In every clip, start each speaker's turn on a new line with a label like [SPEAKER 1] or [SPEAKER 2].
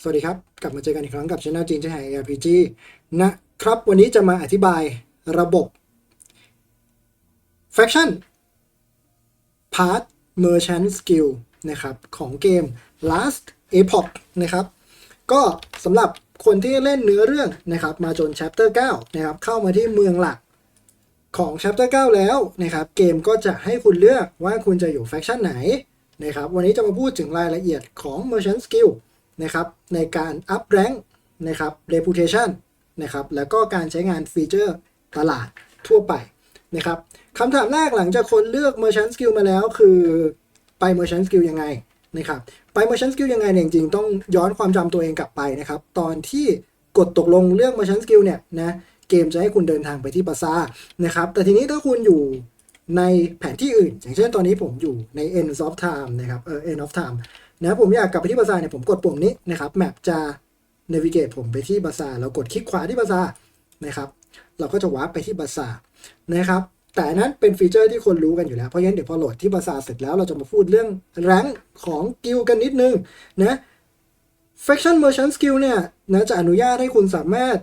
[SPEAKER 1] สวัสดีครับ กลับมาเจอกันอีกครั้งกับช anel จีนจะหาย RPG นะครับ วันนี้จะมาอธิบายระบบ Faction Part Merchant Skill นะครับ ของเกม Last Epoch นะครับ ก็สำหรับคนที่เล่นเนื้อเรื่องนะครับ มาจน Chapter 9 นะครับ เข้ามาที่เมืองหลัก ของ Chapter 9 แล้วนะครับเกมก็จะให้คุณเลือกว่าคุณจะอยู่ Faction ไหนนะครับวันนี้จะมาพูดถึงรายละเอียดของ Merchant Skill นะครับในการ up rank นะครับ reputation นะครับแล้วก็การใช้งานฟีเจอร์ตลาดทั่วไปนะครับคำถามแรกหลังจากคนเลือก merchant skill มาแล้วคือไป merchant skill ยังไงนะครับไป merchant skill ยังไงเนี่ยจริงๆต้องย้อนความจำตัวเองกลับไปนะครับตอนที่กดตกลงเลือก merchant skill เนี่ยนะ เกมจะให้คุณเดินทางไปที่ปราสานะครับ แต่ทีนี้ถ้าคุณอยู่ในแผนที่อื่น อย่างเช่นตอนนี้ผมอยู่ใน end of time นะครับ เออ end of time นะผมอยากกลับไปที่บาซาเนี่ยผมกดปุ่มนี้นะครับ แมปจะ navigate ผมไปที่บาซาเรากดคลิกขวาที่บาซานะครับ เราก็จะวาร์ปไปที่บาซานะครับ แต่นั้นเป็นฟีเจอร์ที่คนรู้กันอยู่แล้ว เพราะฉะนั้นเดี๋ยวพอโหลดที่บาซาเสร็จแล้วเราจะมาพูดเรื่องแรงของกิลกันนิดนึงนะ faction merchant skill เนี่ยนะจะอนุญาตให้คุณสามารถ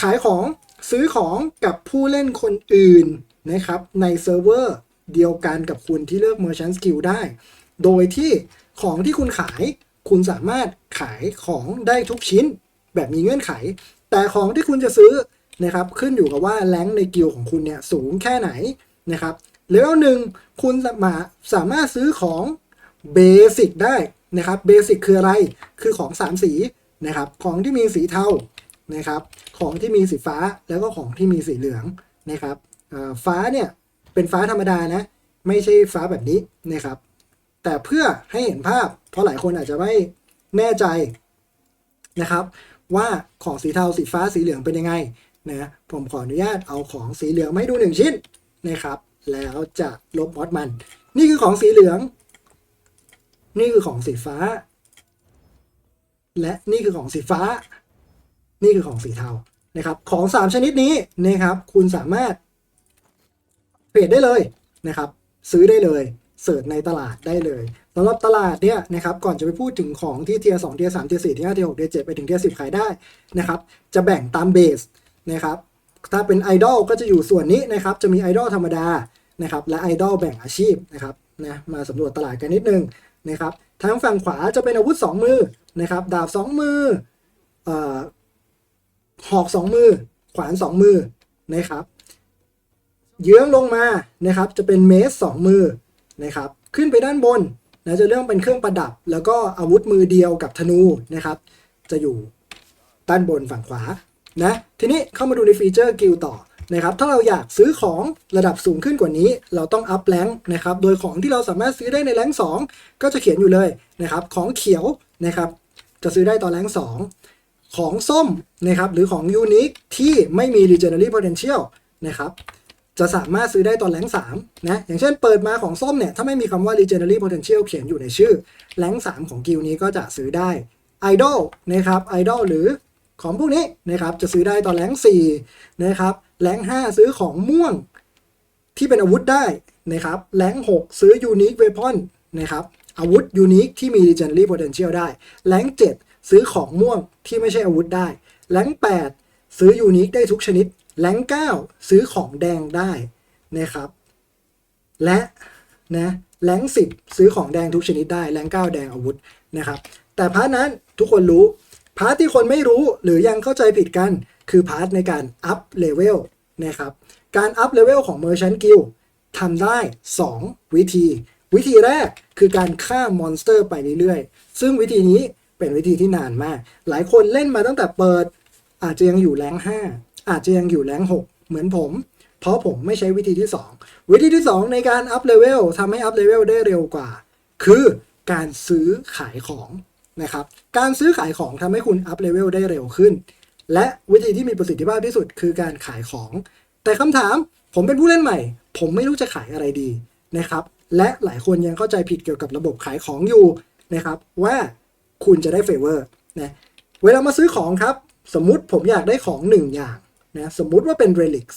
[SPEAKER 1] ขายของซื้อของกับผู้เล่นคนอื่นนะครับในเซิร์ฟเวอร์เดียวกันกับคุณที่เลือก merchant skill ได้ โดยที่ของที่คุณขายคุณสามารถขายของได้ทุกชิ้น แบบมีเงื่อนไข แต่ของที่คุณจะซื้อนะครับขึ้นอยู่กับว่าแรงในกิลของคุณเนี่ยสูงแค่ไหนนะครับแล้วหนึ่งคุณสามารถสามารถซื้อของเบสิกได้นะครับเบสิกคืออะไรคือของ 3 สีนะครับของที่มีสีเทา นะครับ ของที่มีสีฟ้าแล้วก็ของที่มีสีเหลืองนะครับฟ้าเนี่ยเป็นฟ้าธรรมดานะ ไม่ใช่ฟ้าแบบนี้นะครับ แต่เพื่อให้เห็นภาพ เพราะหลายคนอาจจะไม่แน่ใจนะครับ ว่าของสีเทาสีฟ้าสีเหลืองเป็นยังไงนะผมขออนุญาตเอาของสีเหลืองมาให้ดูหนึ่งชิ้นนะครับ แล้วจะลบมอดมัน นี่คือของสีเหลือง นี่คือของสีฟ้า และนี่คือของสีฟ้า นี่คือของสีเทานะครับ ของสามชนิดนี้นะครับ คุณสามารถเทรดได้เลยนะครับ ซื้อได้เลยเสิร์ชในตลาดได้เลยสำหรับตลาดเนี่ยนะครับก่อนจะไปพูดถึงของที่เทียร์สองเทียร์สามเทียร์สี่เทียร์ห้าเทียร์หกเทียร์เจ็ดไปถึงเทียร์สิบขายได้นะครับ จะแบ่งตามเบสนะครับ ถ้าเป็นไอดอลก็จะอยู่ส่วนนี้นะครับ จะมีไอดอลธรรมดานะครับ และไอดอลแบ่งอาชีพนะครับนะมาสำรวจตลาดกันนิดนึงนะครับทางฝั่งขวาจะเป็นอาวุธ 2 มือนะครับ ดาบ 2 มือเอ่อ หอก2มือ ขวาน2มือนะครับเยื้องลงมานะครับ จะเป็นเมสสองมือนะครับ ขึ้นไปด้านบนนะจะเรื่องเป็นเครื่องประดับ แล้วก็อาวุธมือเดียวกับธนูนะครับ จะอยู่ด้านบนฝั่งขวานะทีนี้เข้ามาดูในฟีเจอร์กิลต่อนะครับ ถ้าเราอยากซื้อของระดับสูงขึ้นกว่านี้ เราต้องอัพแรงนะครับ โดยของที่เราสามารถซื้อได้ในแรง2ก็จะเขียนอยู่เลยนะครับ ของเขียวนะครับ จะซื้อได้ตอนแรง2 ของส้มนะครับหรือของยูนิคที่ไม่มี Legendary Potential นะครับจะสามารถซื้อได้ตอนแรง3นะอย่างเช่นเปิดมาของส้มเนี่ย ถ้าไม่มีคำว่า Legendary Potential เขียนอยู่ในชื่อแรง3 ของกิลนี้ก็จะซื้อได้ Idol นะครับ Idol หรือของพวกนี้นะครับจะซื้อได้ตอนแรง4นะครับแรง5 ซื้อของม่วงที่เป็นอาวุธได้นะครับแรง6 ซื้อ Unique Weapon นะครับอาวุธ Unique ที่มี Legendary Potential ได้แรง7 ซื้อของม่วงที่ไม่ใช่อาวุธได้แรง8 ซื้อ Unique ได้ทุกชนิดแรง9 ซื้อของแดงได้นะครับ และนะแรง10 ซื้อของแดงทุกชนิดได้แรง9 แดงอาวุธนะครับ แต่พาร์ทนั้นทุกคนรู้พาร์ทที่คนไม่รู้หรือยังเข้าใจผิดกัน คือพาร์ทในการอัพเลเวลนะครับการอัพเลเวลของ Merchant Guild ทำได้ 2 วิธี วิธีแรกคือการฆ่ามอนสเตอร์ไปเรื่อยๆ ซึ่งวิธีนี้ เป็นวิธีที่นานมาก หลายคนเล่นมาตั้งแต่เปิด อาจจะยังอยู่แรง5อาจจะยังอยู่แรง6เหมือนผม เพราะผมไม่ใช้วิธีที่ 2 วิธีที่ 2 ในการอัพเลเวลทำให้อัพเลเวลได้เร็วกว่า คือการซื้อขายของนะครับ การซื้อขายของทำให้คุณอัพเลเวลได้เร็วขึ้น และวิธีที่มีประสิทธิภาพที่สุดคือการขายของ แต่คำถามผมเป็นผู้เล่นใหม่ ผมไม่รู้จะขายอะไรดีนะครับ และหลายคนยังเข้าใจผิดเกี่ยวกับระบบขายของอยู่นะครับว่า คุณจะได้เฟเวอร์นะเวลามาซื้อของครับ สมมุติผมอยากได้ของหนึ่งอย่างนะสมมุติว่าเป็น relics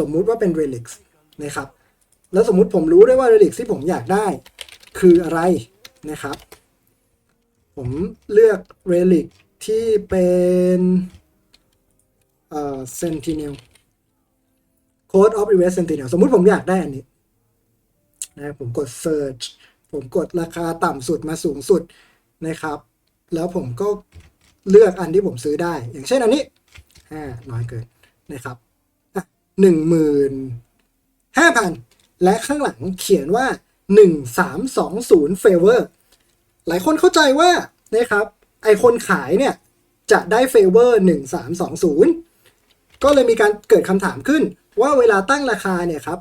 [SPEAKER 1] สมมุติว่าเป็น relics นะครับแล้วสมมุติผมรู้ด้วยว่า relic ที่ผมอยากได้ คืออะไรนะครับ ผมเลือก relic ที่เป็นเอ่อ sentinel code of reverse sentinel สมมุติผมอยากได้อันนี้นะผมกด search ผมกดราคาต่ำสุดมาสูงสุดนะครับ แล้วผมก็เลือกอันที่ผมซื้อได้ อย่างเช่นอันนี้อ่าน้อยเกินนะครับหนึ่งหมื่นห้าพันและข้างหลังเขียนว่าหนึ่งสามสองศูนย์ favor หลายคนเข้าใจว่านะครับ ไอคนขายเนี่ย จะได้ favor หนึ่งสามสองศูนย์ก็เลยมีการเกิดคำถามขึ้น ว่าเวลาตั้งราคาเนี่ยครับ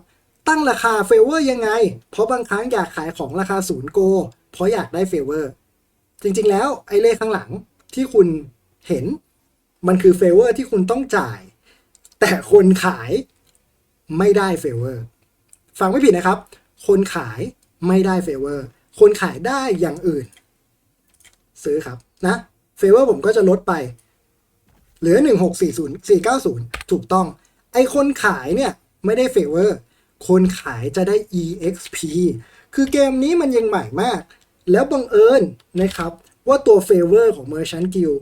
[SPEAKER 1] ตั้งราคาเฟเวอร์ยังไง เพราะบางครั้งอยากขายของราคาศูนย์โก เพราะอยากได้เฟเวอร์ จริงๆ แล้วไอ้เลขข้างหลังที่คุณเห็นมันคือเฟเวอร์ที่คุณต้องจ่าย แต่คนขายไม่ได้เฟเวอร์ฟังไม่ผิดนะครับ คนขายไม่ได้เฟเวอร์คนขายได้อย่างอื่น ซื้อครับนะเฟเวอร์ผมก็จะลดไป เหลือ 1640 490 ถูกต้อง ไอคนขายเนี่ย ไม่ได้เฟเวอร์คนขายจะได้ EXP คือเกมนี้มันยังใหม่มาก แล้วบังเอิญนะครับ ว่าตัวเฟเวอร์ของ Merchant Guild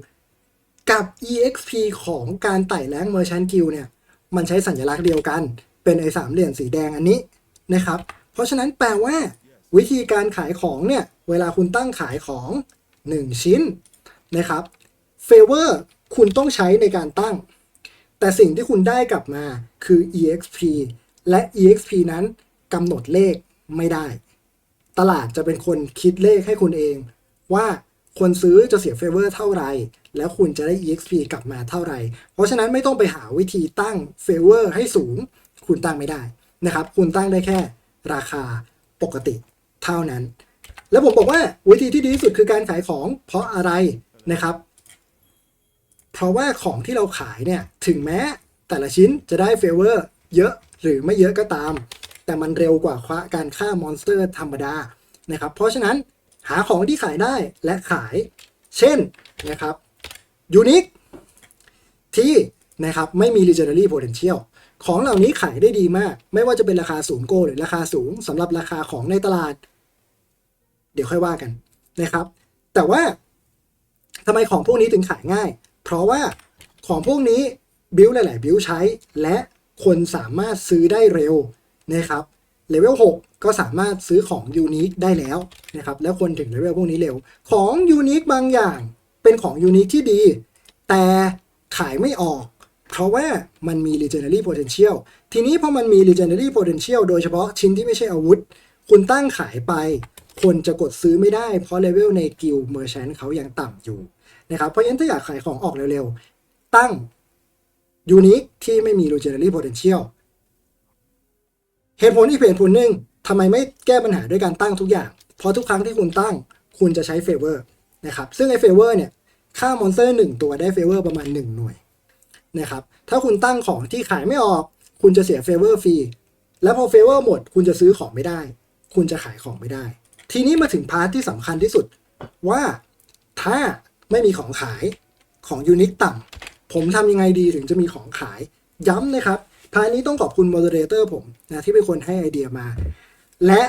[SPEAKER 1] กับ EXP ของการไต่แรง Merchant Guild เนี่ยมันใช้สัญลักษณ์เดียวกัน เป็นไอ้สามเหลี่ยมสีแดงอันนี้นะครับ เพราะฉะนั้นแปลว่า วิธีการขายของเนี่ย เวลาคุณตั้งขายของ 1 ชิ้นนะครับเฟเวอร์คุณต้องใช้ในการตั้ง แต่สิ่งที่คุณได้กลับมาคือ EXP และ EXP นั้นกำหนดเลขไม่ได้ ตลาดจะเป็นคนคิดเลขให้คุณเอง ว่าคนซื้อจะเสียเฟเวอร์เท่าไหร่ แล้วคุณจะได้ EXP กลับมาเท่าไหร่ เพราะฉะนั้นไม่ต้องไปหาวิธีตั้งเฟเวอร์ให้สูง คุณตั้งไม่ได้นะครับ คุณตั้งได้แค่ราคาปกติเท่านั้น แล้วผมบอกว่าวิธีที่ดีที่สุดคือการขายของเพราะอะไรนะครับ เพราะว่าของที่เราขายเนี่ยถึงแม้แต่ละชิ้นจะได้เฟเวอร์เยอะหรือไม่เยอะก็ตาม แต่มันเร็วกว่าการฆ่ามอนสเตอร์ธรรมดานะครับ เพราะฉะนั้นหาของที่ขายได้และขาย เช่นนะครับยูนิคที่นะครับไม่มี legendary potential ของเหล่านี้ขายได้ดีมาก ไม่ว่าจะเป็นราคาสูงโกหรือราคาสูงสำหรับราคาของในตลาด เดี๋ยวค่อยว่ากันนะครับ แต่ว่าทำไมของพวกนี้ถึงขายง่าย เพราะว่าของพวกนี้บิวหลาย ๆ บิวใช้ และคนสามารถซื้อได้เร็ว นะครับเลเวล6ก็สามารถซื้อของยูนิคได้แล้วนะครับแล้วคนถึงเลเวลพวกนี้เร็ว ของยูนิคบางอย่างเป็นของยูนิคที่ดี แต่ขายไม่ออก เพราะว่ามันมี legendary potential ทีนี้พอมันมี legendary potential โดยเฉพาะชิ้นที่ไม่ใช่อาวุธ คุณตั้งขายไป คนจะกดซื้อไม่ได้ เพราะเลเวลในกิลเมอร์ชันเขายังต่ำอยู่นะครับเพราะฉะนั้นถ้าอยากขายของออกเร็วๆ ตั้งยูนิคที่ไม่มี legendary potential เหตุผลอีกเหตุผลหนึ่งทำไมไม่แก้ปัญหาด้วยการตั้งทุกอย่าง เพราะทุกครั้งที่คุณตั้ง คุณจะใช้เฟเวอร์นะครับ ซึ่งไอ้เฟเวอร์เนี่ย ค่ามอนสเตอร์หนึ่งตัวได้เฟเวอร์ประมาณ 1 หน่วยนะครับ ถ้าคุณตั้งของที่ขายไม่ออก คุณจะเสียเฟเวอร์ฟรี แล้วพอเฟเวอร์หมด คุณจะซื้อของไม่ได้ คุณจะขายของไม่ได้ ทีนี้มาถึงพาร์ทที่สำคัญที่สุด ว่าถ้าไม่มีของขายของยูนิคต่ำผมทำยังไงดีถึงจะมีของขายย้ำนะครับ พาร์ทนี้ต้องขอบคุณโมเดเลเตอร์ผมนะที่เป็นคนให้ไอเดียมา และ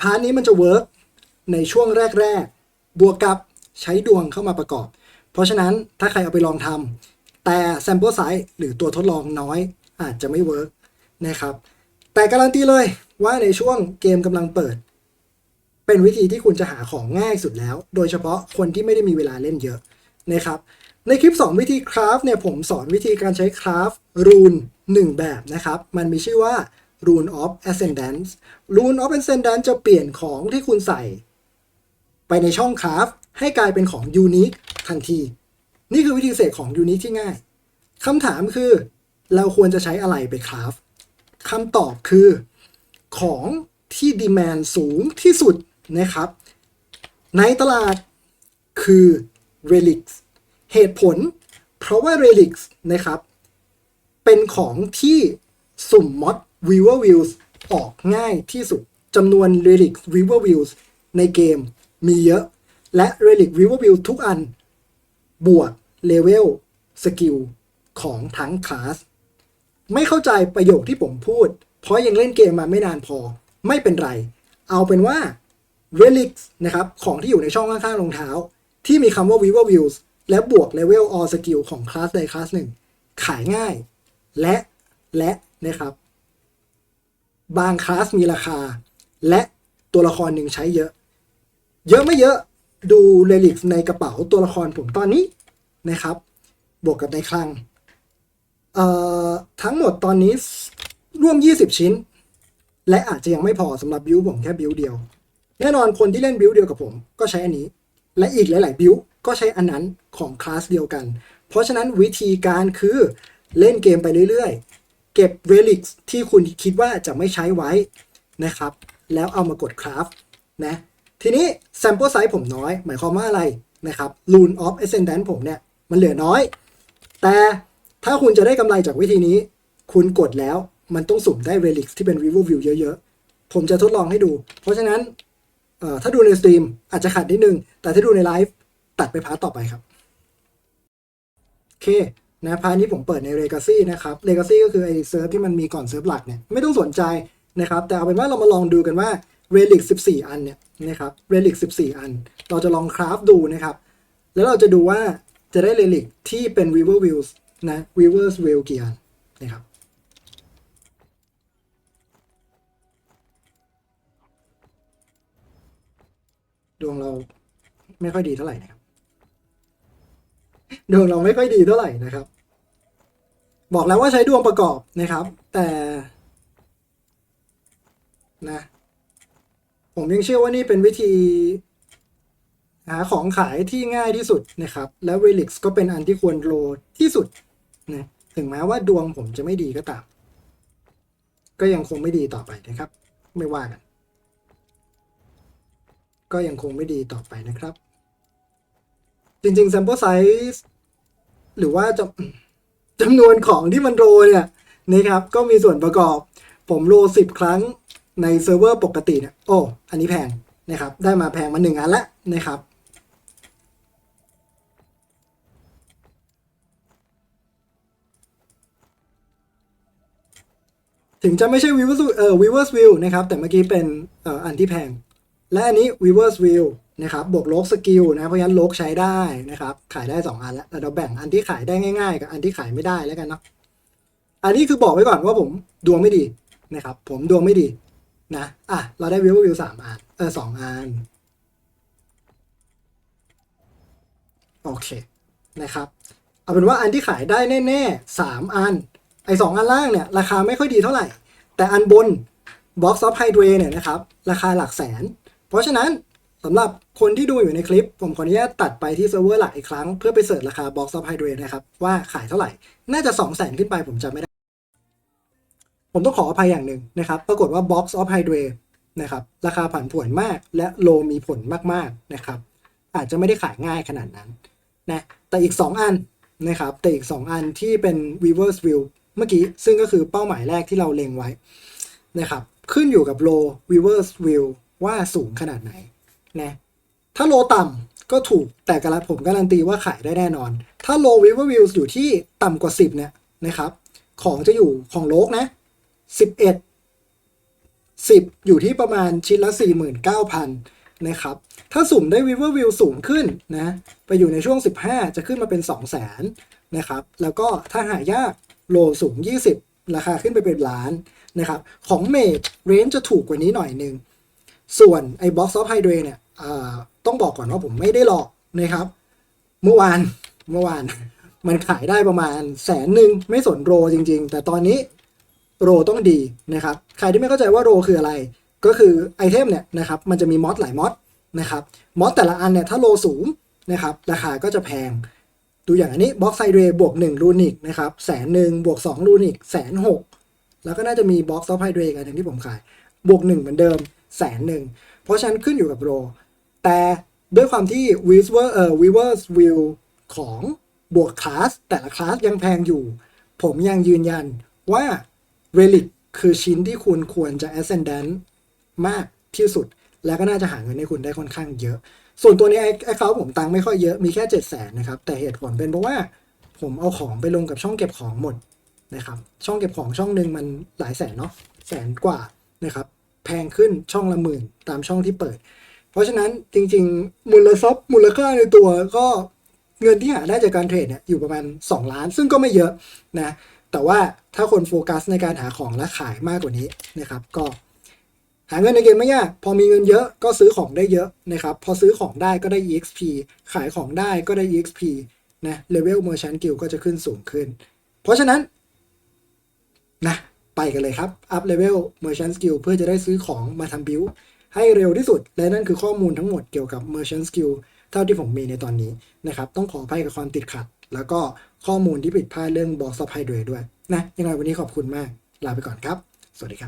[SPEAKER 1] พาร์ทนี้มันจะเวิร์กในช่วงแรก ๆ บวกกับใช้ดวงเข้ามาประกอบ เพราะฉะนั้นถ้าใครเอาไปลองทำแต่ sample size หรือตัวทดลองน้อยอาจจะไม่เวิร์กนะครับ แต่การันตีเลยว่าในช่วงเกมกำลังเปิด เป็นวิธีที่คุณจะหาของง่ายสุดแล้ว โดยเฉพาะคนที่ไม่ได้มีเวลาเล่นเยอะนะครับ ในคลิป 2 วิธีคราฟเนี่ยผมสอนวิธีการใช้คราฟรูน 1 แบบนะครับ มันมีชื่อว่า Rune of Ascendance Rune of Ascendance จะเปลี่ยนของที่คุณใส่ ไปในช่องคราฟให้กลายเป็นของยูนิคทันที นี่คือวิธีเสกของยูนิคที่ง่ายคำถามคือ เราควรจะใช้อะไรไปคราฟคำตอบคือ ของที่ดีแมนสูงที่สุดนะครับ ในตลาดคือ relics เหตุผล เพราะว่า relics นะครับ เป็นของที่สุ่มมอด Weaver Wheels ออกง่ายที่สุดจำนวน relics Weaver Wheels ในเกมมีเยอะ และ relic Weaver Wheels ทุกอัน บวกเลเวลสกิลของทั้งคลาส ไม่เข้าใจประโยคที่ผมพูด เพราะยังเล่นเกมมาไม่นานพอไม่เป็นไร เอาเป็นว่า relics นะครับ ของที่อยู่ในช่องข้างๆรองเท้า ที่มีคำว่า Weaver Views และบวก level or skill ของคลาสใดคลาสหนึ่ง ขายง่าย และและนะครับ บางคลาสมีราคา และตัวละครหนึ่งใช้เยอะ เยอะไม่เยอะดูเรลิกในกระเป๋าตัวละครผมตอนนี้นะครับ บวกกับในคลังเอ่อทั้งหมดตอนนี้ร่วม 20 ชิ้น และอาจจะยังไม่พอสำหรับบิวผมแค่บิวเดียว แน่นอนคนที่เล่นบิวเดียวกับผม ก็ใช้อันนี้ และอีกหลาย ๆ บิวก็ใช้อันนั้นของคลาสเดียวกัน เพราะฉะนั้นวิธีการคือ เล่นเกมไปเรื่อยๆ เก็บเรลิกที่คุณคิดว่าจะไม่ใช้ไว้นะครับ แล้วเอามากดคราฟนะทีนี้ sample size ผมน้อย หมายความว่าอะไรนะครับ rune of ascendant ผมเนี่ย มันเหลือน้อย แต่ถ้าคุณจะได้กำไรจากวิธีนี้ คุณกดแล้วมันต้องสุ่มได้ relic ที่เป็น review view เยอะๆ ผมจะทดลองให้ดู เพราะฉะนั้นถ้าดูในสตรีมอาจจะขัดนิดนึง แต่ถ้าดูในไลฟ์ตัดไปพาร์ทต่อไปครับ โอเค นะพาร์ทนี้ผมเปิดใน Legacy นะครับ Legacy ก็คือไอ้เซิร์ฟที่มันมีก่อนเซิร์ฟหลักเนี่ยไม่ต้องสนใจนะครับ แต่เอาเป็นว่าเรามาลองดูกันว่า Relic 14 อันเนี่ยนะครับ Relic 14 อัน เราจะลองคราฟดูนะครับ แล้วเราจะดูว่าจะได้ Relic ที่เป็น Weaver Wheels นะ Weaver's Wheel กี่อันนะครับดวงเราไม่ค่อยดีเท่าไหร่นะครับ ดวงเราไม่ค่อยดีเท่าไหร่นะครับ บอกแล้วว่าใช้ดวงประกอบนะครับ แต่นะผมยังเชื่อว่านี่เป็นวิธีหาของขายที่ง่ายที่สุดนะครับ แล้ว Relix ก็เป็นอันที่ควรโลที่สุดนะถึงแม้ว่าดวงผมจะไม่ดีก็ตาม ก็ยังคงไม่ดีต่อไปนะครับ ไม่ว่ากัน ก็ยังคงไม่ดีต่อไปนะครับ จริงๆ sample size หรือว่าจำจำนวนของที่มันโรเนี่ยนะครับ ก็มีส่วนประกอบ ผมโรสิบครั้งในเซิร์ฟเวอร์ปกติเนี่ยโอ้ อันนี้แพงนะครับ ได้มาแพงมาหนึ่งอันล้วนะครับ ถึงจะไม่ใช่ Weaver's เอ่อ Weaver's Wheel นะครับ แต่เมื่อกี้เป็นเอ่ออันที่แพง และอันนี้ Weaver's Wheel นะครับบวกโลกสกิลนะเพราะฉะนั้นโลกใช้ได้นะครับ ขายได้ 2 อันแล้วแต่เราแบ่งอันที่ขายได้ง่ายๆ กับอันที่ขายไม่ได้แล้วกันเนาะอันนี้คือบอกไว้ก่อนว่าผมดวงไม่ดีนะครับ ผมดวงไม่ดีนะอะเราได้ Weaver's Wheel สามอันเออสองอันโอเคนะครับเอาเป็นว่าอันที่ขายได้แน่ๆสามอัน ไอ้สองอันล่างเนี่ย ราคาไม่ค่อยดีเท่าไหร่ แต่อันบน Box of Hydra เนี่ยนะครับ ราคาหลักแสน เพราะฉะนั้น สำหรับคนที่ดูอยู่ในคลิป ผมขออนุญาตตัดไปที่เซิร์ฟเวอร์หลักอีกครั้ง เพื่อไปเสิร์ชราคา Box of Hydra นะครับ ว่าขายเท่าไหร่ น่าจะ 2 0 0 0 0 0 ขึ้นไปผมจำไม่ได้ ผมต้องขออภัยอย่างหนึ่งนะครับ ปรากฏว่า Box of Hydra นะครับราคาผันผวนมาก และโลมีผลมากๆนะครับ อาจจะไม่ได้ขายง่ายขนาดนั้นนะแต่อีก 2 อันนะครับแต่อีก 2 อันที่เป็น Weaver's Wheel เมื่อกี้ซึ่งก็คือเป้าหมายแรกที่เราเล็งไว้นะครับขึ้นอยู่กับโล Weaver's Wheel ว่าสูงขนาดไหน นะถ้าโลต่ำก็ถูกแต่กรันผมการันตีว่าขายได้แน่นอน ถ้าโล Weaver Wheel อยู่ที่ต่ำกว่า 10 เนี่ยนะครับ ของจะอยู่ของโลกนะ 11 10 อยู่ที่ประมาณชิ้นละ 49,000 นะครับ ถ้าสุ่มได้ Weaver Wheel สูงขึ้นนะ ไปอยู่ในช่วง 15 จะขึ้นมาเป็น 200,000นะครับ แล้วก็ถ้าหายากโลสูง 20 ราคาขึ้นไปเป็นล้านนะครับ ของเมดเรนจะถูกกว่านี้หน่อยหนึง ส่วนไอ้ Box of Hydra เดรเนี่ยต้องบอกก่อนว่าผมไม่ได้หลอกนะครับ เมื่อวานเมื่อวานมันขายได้ประมาณแสนหนึ่งไม่สนโรจริง ๆ แต่ตอนนี้โรต้องดีนะครับ ใครที่ไม่เข้าใจว่าโรคืออะไร ก็คือไอเทมเนี่ยนะครับมันจะมีมอดหลายมอดนะครับมอดแต่ละอันเนี่ยถ้าโลสูงนะครับราคาก็จะแพง ดูอย่างอันนี้บ็อกไซเรบวก1รูนิกนะครับแสนหนึ่งบวก2รูนิกแสนหกแล้วก็น่าจะมีบ็อกซ์ออฟไฮเดรกันอย่างที่ผมขาย บวก 1 เหมือนเดิม แสนหนึ่ง เพราะฉะนั้นขึ้นอยู่กับโร แต่ด้วยความที่ Weaver เอ่อ Weaver's Wheel ของบวกคลาสแต่ละคลาสยังแพงอยู่ ผมยังยืนยันว่า Relic คือชิ้นที่คุณควรจะ Ascendant มากที่สุด แล้วก็น่าจะหาเงินให้คุณได้ค่อนข้างเยอะ ส่วนตัวนี้ไอ้เขาผมตังค์ไม่ค่อยเยอะ มีแค่ 7 0 0 0 0นนะครับ แต่เหตุผลเป็นเพราะว่าผมเอาของไปลงกับช่องเก็บของหมดนะครับ ช่องเก็บของช่องหนึ่งมันหลายแสนเนาะแสนกว่านะครับ แพงขึ้นช่องละหมื่นตามช่องที่เปิด เพราะฉะนั้นจริง ๆ มูลทรัพย์มูลค่าในตัวก็เงินที่หาได้จากการเทรดเนี่ยอยู่ประมาณ 2 ล้าน ซึ่งก็ไม่เยอะนะแต่ว่าถ้าคนโฟกัสในการหาของและขายมากกว่านี้นะครับ ก็หาเงินในเกมไม่ยาก พอมีเงินเยอะก็ซื้อของได้เยอะนะครับ พอซื้อของได้ก็ได้ exp ขายของได้ก็ได้ exp นะ level merchant guild ก็จะขึ้นสูงขึ้น เพราะฉะนั้นนะ ไปกันเลยครับ up level merchant skill เพื่อจะได้ซื้อของมาทำบิลให้เร็วที่สุด และนั่นคือข้อมูลทั้งหมดเกี่ยวกับ merchant skill เท่าที่ผมมีในตอนนี้นะครับ ต้องขออภัยกับความติดขัด แล้วก็ข้อมูลที่ผิดพลาดเรื่องบอสซับไฮเดรด้วยนะยังไงวันนี้ขอบคุณมาก ลาไปก่อนครับ สวัสดีครับ